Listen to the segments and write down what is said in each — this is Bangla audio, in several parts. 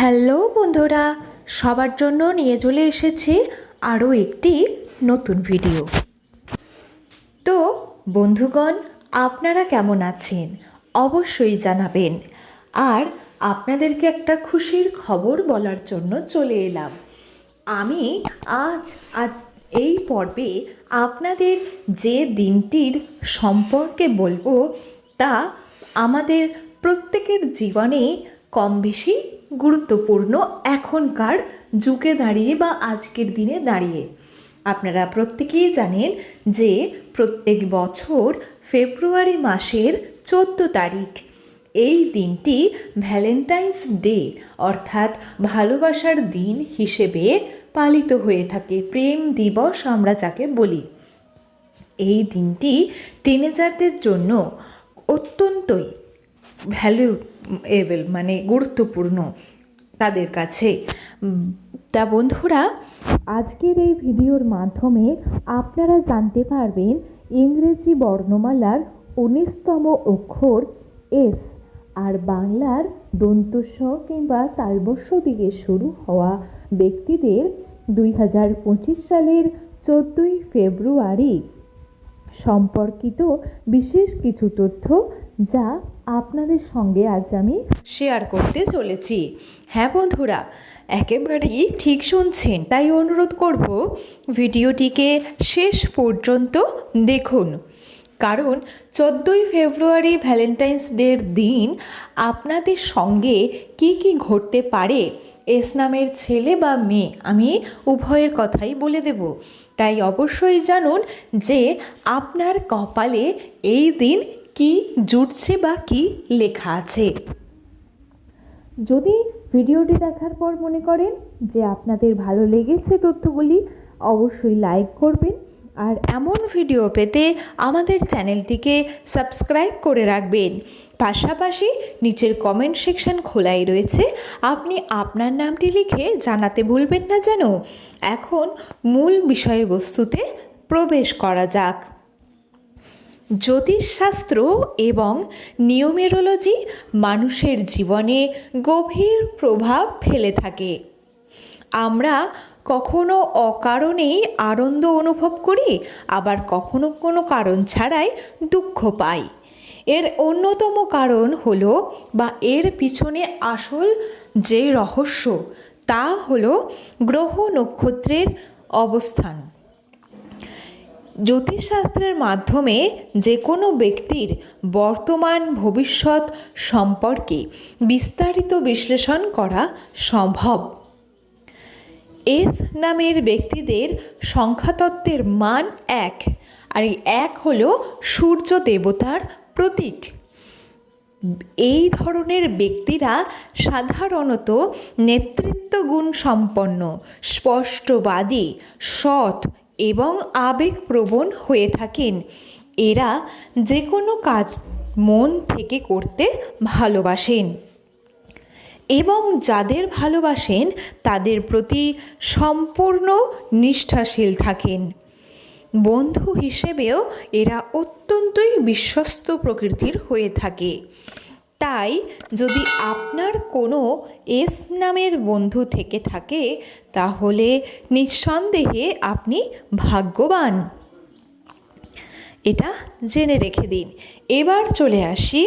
হ্যালো বন্ধুরা, সবার জন্য নিয়ে চলে এসেছি আরও একটি নতুন ভিডিও। তো বন্ধুগণ, আপনারা কেমন আছেন? অবশ্যই জানাবেন। আর আপনাদেরকে একটা খুশির খবর বলার জন্য চলে এলাম। আমি আজ আজ এই পর্বে আপনাদের যে দিনটির সম্পর্কে বলব তা আমাদের প্রত্যেকের জীবনে কম বেশি গুরুত্বপূর্ণ এখনকার যুগে দাঁড়িয়ে বা আজকের দিনে দাঁড়িয়ে। আপনারা প্রত্যেকেই জানেন যে প্রত্যেক বছর ফেব্রুয়ারি মাসের চোদ্দ তারিখ। এই দিনটি ভ্যালেন্টাইন্স ডে, অর্থাৎ ভালোবাসার দিন হিসেবে পালিত হয়ে থাকে। প্রেম দিবস আমরা যাকে বলি। এই দিনটি টিনেজারদের জন্য অত্যন্তই ভ্যালুয়েবল মানে গুরুত্বপূর্ণ তাদের কাছে। তা বন্ধুরা, আজকের এই ভিডিওর মাধ্যমে আপনারা জানতে পারবেন ইংরেজি বর্ণমালার উনিশতম অক্ষর এস, আর বাংলার দন্তস্ব কিংবা তালবস্য দিকে শুরু হওয়া ব্যক্তিদের দুই হাজার পঁচিশ সালের চোদ্দোই ফেব্রুয়ারি সম্পর্কিত বিশেষ কিছু তথ্য যা আপনাদের সঙ্গে আজ আমি শেয়ার করতে চলেছি। হ্যাঁ বন্ধুরা, একেবারেই ঠিক শুনছেন, তাই অনুরোধ করব ভিডিওটিকে শেষ পর্যন্ত দেখুন। কারণ চোদ্দোই ফেব্রুয়ারি ভ্যালেন্টাইন্স ডের দিন আপনাদের সঙ্গে কি কি ঘটতে পারে, এস নামের ছেলে বা মেয়ে আমি উভয়ের কথাই বলে দেব। তাই অবশ্যই জানুন যে আপনার কপালে এই দিন কি জুটছে বা কি লেখা আছে? যদি ভিডিওটি দেখার পর মনে করেন যে আপনাদের ভালো লেগেছে তথ্যগুলি, অবশ্যই লাইক করবেন। আর এমন ভিডিও পেতে আমাদের চ্যানেলটিকে সাবস্ক্রাইব করে রাখবেন। পাশাপাশি নিচের কমেন্ট সেকশন খোলাই রয়েছে। আপনি আপনার নামটি লিখে জানাতে ভুলবেন না যেন। এখন মূল বিষয়বস্তুতে প্রবেশ করা যাক। জ্যোতিষশাস্ত্র এবং নিউমেরোলজি মানুষের জীবনে গভীর প্রভাব ফেলে থাকে। আমরা কখনো অকারণেই আনন্দ অনুভব করি, আবার কখনো কোনো কারণ ছাড়াই দুঃখ পাই। এর অন্যতম কারণ হলো বা এর পিছনে আসল যে রহস্য, তা হলো গ্রহ নক্ষত্রের অবস্থান। জ্যোতিষশাস্ত্রের মাধ্যমে যে কোনো ব্যক্তির বর্তমান ভবিষ্যৎ সম্পর্কে বিস্তারিত বিশ্লেষণ করা সম্ভব। এস নামের ব্যক্তিদের সংখ্যাতত্ত্বের মান এক, আর এই এক হল সূর্য দেবতার প্রতীক। এই ধরনের ব্যক্তিরা সাধারণত নেতৃত্ব গুণ সম্পন্ন, স্পষ্টবাদী, সৎ এবং আবেগপ্রবণ হয়ে থাকেন। এরা যে কোনো কাজ মন থেকে করতে ভালোবাসেন এবং যাদের ভালোবাসেন, তাদের প্রতি সম্পূর্ণ নিষ্ঠাশীল থাকেন। বন্ধু হিসেবেও এরা অত্যন্তই বিশ্বস্ত প্রকৃতির হয়ে থাকে। তাই যদি আপনার কোনো এস নামের বন্ধু থেকে থাকে, তাহলে নিঃসন্দেহে আপনি ভাগ্যবান। এটা জেনে রেখে দিন। এবার চলে আসি,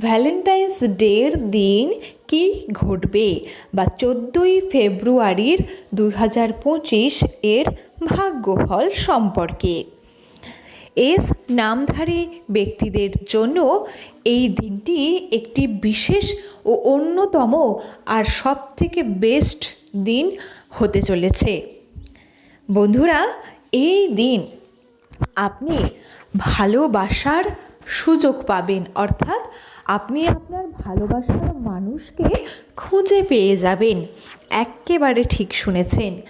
ভ্যালেন্টাইন্স ডের দিন কি ঘটবে? বা চোদ্দোই ফেব্রুয়ারির দুই হাজার পঁচিশ এর ভাগ্যফল সম্পর্কে। এস নামধারী ব্যক্তিদের জন্য এই দিনটি একটি বিশেষ ও অন্যতম আর সবথেকে বেস্ট দিন হতে চলেছে। বন্ধুরা, এই দিন আপনি ভালোবাসার সুযোগ পাবেন। অর্থাৎ আপনি আপনার ভালোবাসার মানুষকে খুঁজে পেয়ে যাবেন। একেবারে ঠিক শুনেছেন।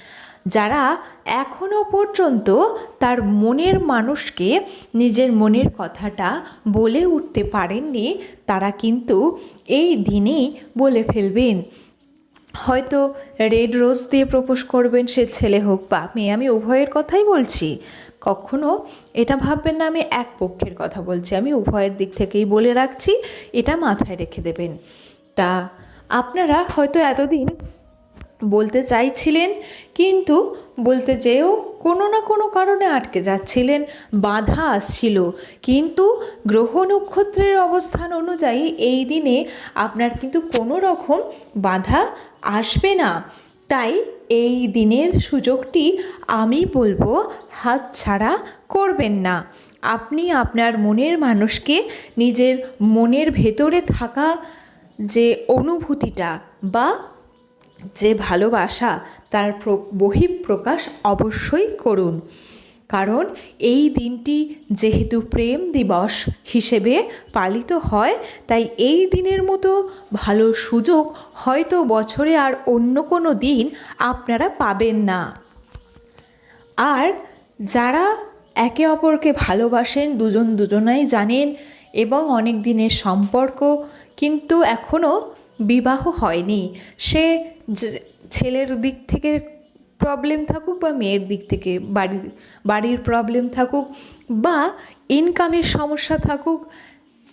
যারা এখনও পর্যন্ত তার মনের মানুষকে নিজের মনের কথাটা বলে উঠতে পারেননি, তারা কিন্তু এই দিনেই বলে ফেলবেন। হয়তো রেড রোজ দিয়ে প্রপোজ করবেন, সে ছেলে হোক বা মেয়ে, আমি উভয়ের কথাই বলছি। কখনো এটা ভাববেন না, আমি এক পক্ষের কথা বলছি, আমি উভয়ের দিক থেকেই বলে রাখছি, এটা মাথায় রেখে দেবেন। তা আপনারা হয়তো এতদিন বলতে চাইছিলেন, কিন্তু বলতে যেয়েও কোনো না কোনো কারণে আটকে যাচ্ছিলেন, বাধা আসছিল। কিন্তু গ্রহ নক্ষত্রের অবস্থান অনুযায়ী এই দিনে আপনার কিন্তু কোনো রকম বাধা আসবে না। তাই এই দিনের সুযোগটি আমি বলব হাত ছাড়া করবেন না। আপনি আপনার মনের মানুষকে নিজের মনের ভেতরে থাকা যে অনুভূতিটা বা যে ভালোবাসা তার প্র- বহিঃপ্রকাশ অবশ্যই করুন। কারণ এই দিনটি যেহেতু প্রেম দিবস হিসেবে পালিত হয়, তাই এই দিনের মতো ভালো সুযোগ হয়তো বছরে আর অন্য কোনো দিন আপনারা পাবেন না। আর যারা একে অপরকে ভালোবাসেন, দুজন দুজনাই জানেন এবং অনেক দিনের সম্পর্ক, কিন্তু এখনও বিবাহ হয়নি। সে ছেলের দিক থেকে প্রবলেম থাকুক বা মেয়ের দিক থেকে বাড়ির বাড়ির প্রবলেম থাকুক বা ইনকামের সমস্যা থাকুক,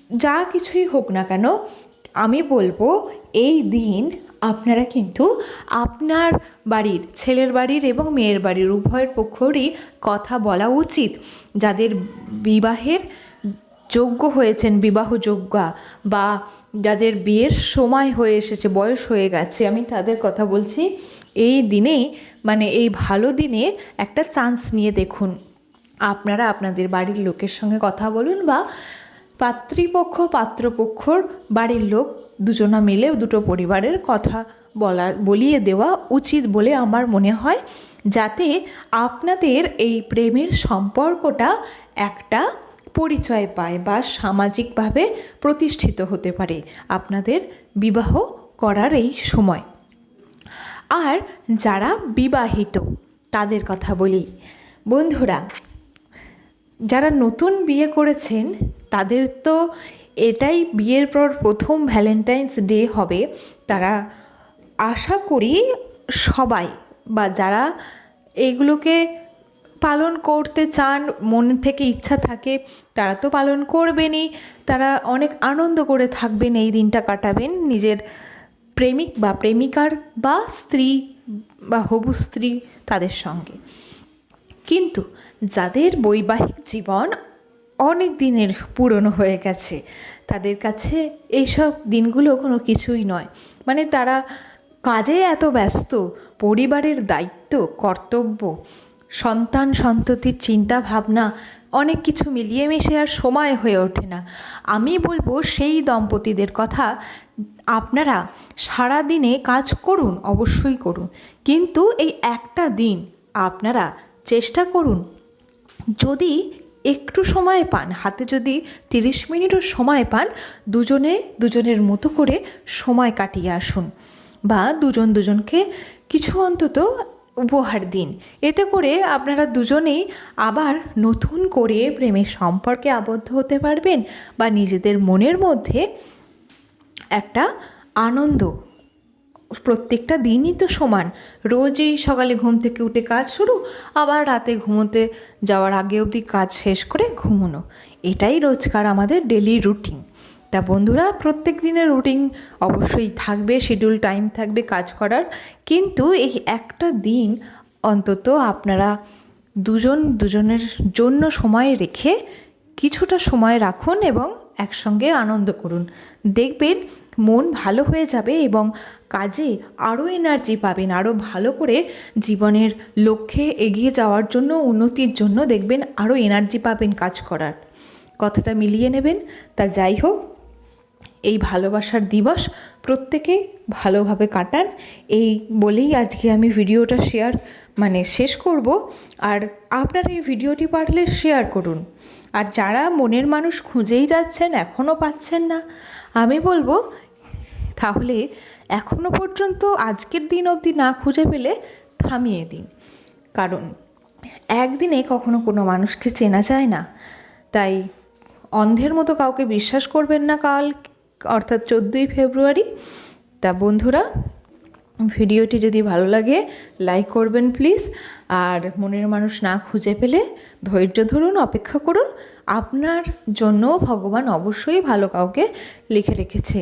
যা কিছুই হোক না কেন, আমি বলব এই দিন আপনারা কিন্তু আপনার বাড়ির, ছেলের বাড়ির এবং মেয়ের বাড়ির উভয়ের পক্ষরই কথা বলা উচিত। যাদের বিবাহের যোগ্য হয়েছেন, বিবাহযোগ্যা বা যাদের বিয়ের সময় হয়ে এসেছে, বয়স হয়ে গেছে, আমি তাদের কথা বলছি, এই দিনেই মানে এই ভালো দিনে একটা চান্স নিয়ে দেখুন। আপনারা আপনাদের বাড়ির লোকের সঙ্গে কথা বলুন বা পাত্রীপক্ষ পাত্রপক্ষর বাড়ির লোক দুজনা মিলে দুটো পরিবারের কথা বলা, বলিয়ে দেওয়া উচিত বলে আমার মনে হয়, যাতে আপনাদের এই প্রেমের সম্পর্কটা একটা পরিচয় পায় বা সামাজিকভাবে প্রতিষ্ঠিত হতে পারে আপনাদের বিবাহ করার এই সময়। আর যারা বিবাহিত, তাদের কথা বলি। বন্ধুরা, যারা নতুন বিয়ে করেছেন, তাদের তো এটাই বিয়ের পর প্রথম ভ্যালেন্টাইন্স ডে হবে। তারা আশা করি সবাই বা যারা এগুলোকে পালন করতে চান, মন থেকে ইচ্ছা থাকে, তারা তো পালন করবেনই। তারা অনেক আনন্দ করে থাকবেন, এই দিনটা কাটাবেন। নিজের প্রেমিক বা প্রেমিকার বা স্ত্রী বা হবু স্ত্রী তাদের সঙ্গে। কিন্তু যাদের বৈবাহিক জীবন অনেক দিনের পুরনো হয়ে গেছে, তাদের কাছে এইসব দিনগুলো কোনো কিছুই নয়। মানে তারা কাজে এত ব্যস্ত, পরিবারের দায়িত্ব, কর্তব্য সন্তান সন্ততির চিন্তা ভাবনা, অনেক কিছু মিলিয়ে মিশে আর সময় হয়ে ওঠে না। আমি বলব সেই দম্পতিদের কথা, আপনারা সারা দিনে কাজ করুন, অবশ্যই করুন। কিন্তু এই একটা দিন আপনারা চেষ্টা করুন, যদি একটু সময় পান, হাতে যদি তিরিশ মিনিটও সময় পান, দুজনে দুজনের মতো করে সময় কাটিয়ে আসুন। বা দুজন দুজনকে কিছু অন্তত উপহার দিন। এতে করে আপনারা দুজনেই আবার নতুন করে প্রেমের সম্পর্কে আবদ্ধ হতে পারবেন বা নিজেদের মনের মধ্যে একটা আনন্দ। প্রত্যেকটা দিনই তো সমান। রোজই সকালে ঘুম থেকে উঠে কাজ শুরু, আবার রাতে ঘুমোতে যাওয়ার আগে অবধি কাজ শেষ করে ঘুমোনো। এটাই রোজকার আমাদের ডেলি রুটিন তা বন্ধুরা প্রত্যেক দিনের রুটিন অবশ্যই থাকবে শিডিউল টাইম থাকবে কাজ করার। কিন্তু এই একটা দিন অন্তত আপনারা দুজন, দুজনের জন্য সময় রেখে কিছুটা সময় রাখুন এবং একসঙ্গে আনন্দ করুন। দেখবেন মন ভালো হয়ে যাবে এবং কাজে আরও এনার্জি পাবেন, আরও ভালো করে জীবনের লক্ষ্যে এগিয়ে যাওয়ার জন্য, উন্নতির জন্য দেখবেন আরও এনার্জি পাবেন কাজ করার। কথাটা মিলিয়ে নেবেন। তা যাই হোক এই ভালোবাসার দিবস প্রত্যেকেই ভালোভাবে কাটান। এই বলেই আজকে আমি ভিডিওটা শেয়ার মানে শেষ করব। আর আপনারা এই ভিডিওটি পারলে শেয়ার করুন। আর যারা মনের মানুষ খুঁজেই যাচ্ছেন, এখনও পাচ্ছেন না, আমি বলব তাহলে এখনও পর্যন্ত আজকের দিন অবধি না খুঁজে পেলে থামিয়ে দিন। কারণ একদিনে কখনো কোনো মানুষকে চেনা যায় না। তাই অন্ধের মতো কাউকে বিশ্বাস করবেন না কাল অর্থাৎ চোদ্দোই ফেব্রুয়ারি। তা বন্ধুরা, ভিডিওটি যদি ভালো লাগে লাইক করবেন প্লিজ আর মনের মানুষ না খুঁজে পেলে ধৈর্য ধরুন, অপেক্ষা করুন। আপনার জন্য ভগবান অবশ্যই ভালো কাউকে লিখে রেখেছে,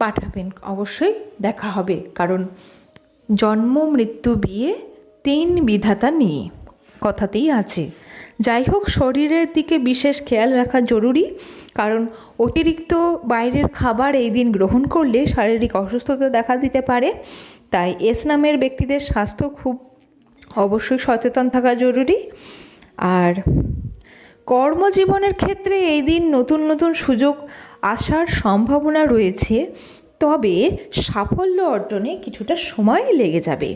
পাঠাবেন। অবশ্যই দেখা হবে, কারণ জন্ম, মৃত্যু, বিয়ে তিন বিধাতা নিয়ে কথাতেই আছে। যাই হোক, শরীরের দিকে বিশেষ খেয়াল রাখা জরুরি, কারণ অতিরিক্ত বাইরের খাবার এই দিন গ্রহণ করলে শারীরিক অসুস্থতা দেখা দিতে পারে। তাই এস নামের ব্যক্তিদের স্বাস্থ্য খুব অবশ্যই সচেতন থাকা জরুরি। আর কর্মজীবনের ক্ষেত্রে এই দিন নতুন নতুন সুযোগ আসার সম্ভাবনা রয়েছে। তবে সাফল্য অর্জনে কিছুটা সময় লেগে যাবে।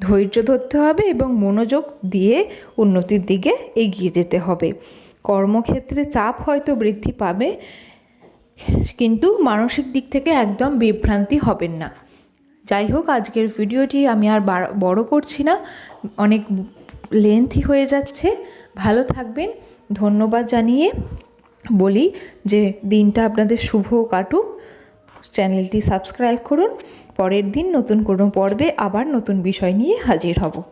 ধৈর্য ধরতে হবে এবং মনোযোগ দিয়ে উন্নতির দিকে এগিয়ে যেতে হবে। কর্মক্ষেত্রে চাপ হয়তো বৃদ্ধি পাবে কিন্তু মানসিক দিক থেকে একদম বিভ্রান্তি হবেন না। যাই হোক, আজকের ভিডিওটি আমি আর বড় করছি না। অনেক লেন্থি হয়ে যাচ্ছে। ভালো থাকবেন। ধন্যবাদ জানিয়ে বলি যে দিনটা আপনাদের শুভ কাটুক। চ্যানেলটি সাবস্ক্রাইব করুন। পরের দিন নতুন কোনো পর্বে আবার নতুন বিষয় নিয়ে হাজির হব।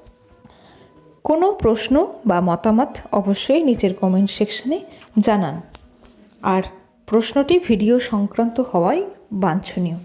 কোনো প্রশ্ন বা মতামত অবশ্যই নিচের কমেন্ট সেকশনে জানান। আর প্রশ্নটি ভিডিও সংক্রান্ত হওয়াই বাঞ্ছনীয়।